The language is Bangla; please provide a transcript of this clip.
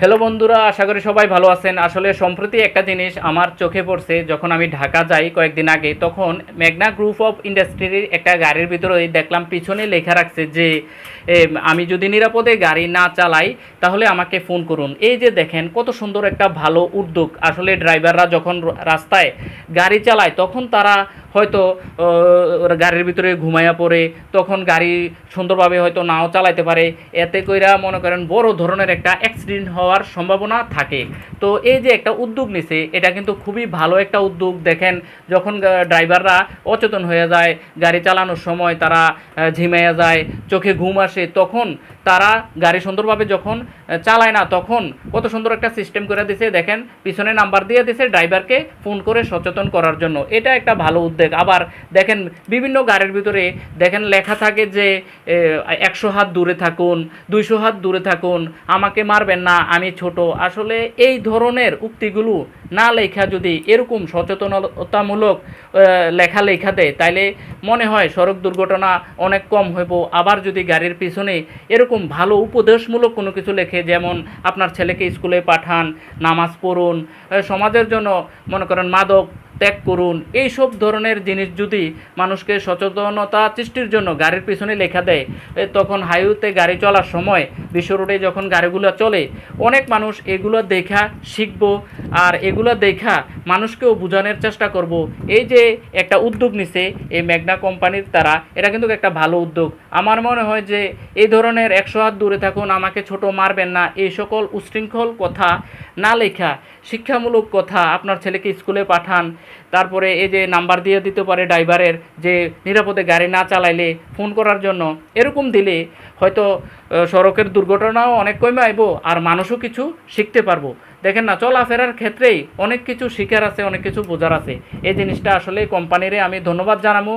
হ্যালো বন্ধুরা, আশা করি সবাই ভালো আছেন। আসলে সম্প্রতি একটা জিনিস আমার চোখে পড়ছে, যখন আমি ঢাকা যাই কয়েকদিন আগে, তখন মেঘনা গ্রুপ অফ ইন্ডাস্ট্রির একটা গাড়ির ভিতরে দেখলাম, পিছনে লেখা রাখছে যে আমি যদি নিরাপদে গাড়ি না চালাই, তাহলে আমাকে ফোন করুন। এই যে দেখেন, কত সুন্দর একটা ভালো উদ্যোগ। আসলে ড্রাইভাররা যখন রাস্তায় গাড়ি চালায়, তখন তারা হয়তো গাড়ির ভিতরে ঘুমাইয়া পড়ে, তখন গাড়ি সুন্দরভাবে হয়তো নাও চালাইতে পারে। এতে কইরা মনে করেন বড় ধরনের একটা অ্যাক্সিডেন্ট হওয়ার সম্ভাবনা থাকে। তো এই যে একটা উদ্যোগ নিছে, এটা কিন্তু খুবই ভালো একটা উদ্যোগ। দেখেন, যখন ড্রাইভাররা অচেতন হয়ে যায়, গাড়ি চালানোর সময় তারা ঝিমাইয়া যায়, চোখে ঘুম আসে, তখন তারা গাড়ি সুন্দরভাবে যখন চালায় না, তখন কত সুন্দর একটা সিস্টেম করে দিছে। দেখেন, পিছনে নাম্বার দিয়ে দিছে ড্রাইভারকে ফোন করে সচেতন করার জন্য। এটা একটা ভালো উদ্যোগ আবার দেখেন বিভিন্ন গাড়ির ভিতরে দেখেন লেখা থাকে যে একশো হাত দূরে থাকুন, দুইশো হাত দূরে থাকুন, আমাকে মারবেন না, আমি ছোট। আসলে এই ধরনের উক্তিগুলো না লেখা যদি এরকম সচেতনতামূলক লেখা লেখা দেয়, তাইলে মনে হয় সড়ক দুর্ঘটনা অনেক কম হইব। আবার যদি গাড়ির পিছনে এরকম ভালো উপদেশমূলক কোনো কিছু লেখে, যেমন আপনার ছেলেকে স্কুলে পাঠান, নামাজ পড়ুন সমাজের জন্য মনে করেন মাদক ত্যাগ করুন। এইসব ধরনের জিনিস যদি মানুষকে সচেতনতা সৃষ্টির জন্য গাড়ির পিছনে লেখা দেয় তখন হাইওয়েতে গাড়ি চলার সময় বিশ্ব রোডে যখন গাড়িগুলো চলে, অনেক মানুষ এগুলো দেখা শিখব আর এগুলো দেখা মানুষকেও বোঝানোর চেষ্টা করব। এই যে একটা উদ্যোগ নিছে এই মেঘনা কোম্পানির তারা এটা কিন্তু একটা ভালো উদ্যোগ। আমার মনে হয় যে এই ধরনের একশো হাত দূরে থাকুন, আমাকে ছোট মারবেন না। এই সকল উশৃঙ্খল কথা না লেখা, শিক্ষামূলক কথা আপনার ছেলেকে স্কুলে পাঠান, তারপরে এই যে নাম্বার দিয়ে দিতে পারে ড্রাইভারের যে নিরাপদে গাড়ি না চালাইলে ফোন করার জন্য, এরকম দিলে হয়তো সড়কের দুর্ঘটনাও অনেক কমে আইব আর মানুষও কিছু শিখতে পারব। দেখেন না, চলাফেরার ক্ষেত্রেই অনেক কিছু শিখার আছে, অনেক কিছু বোঝার আছে। এই জিনিসটা আসলে কোম্পানিরে আমি ধন্যবাদ জানাব।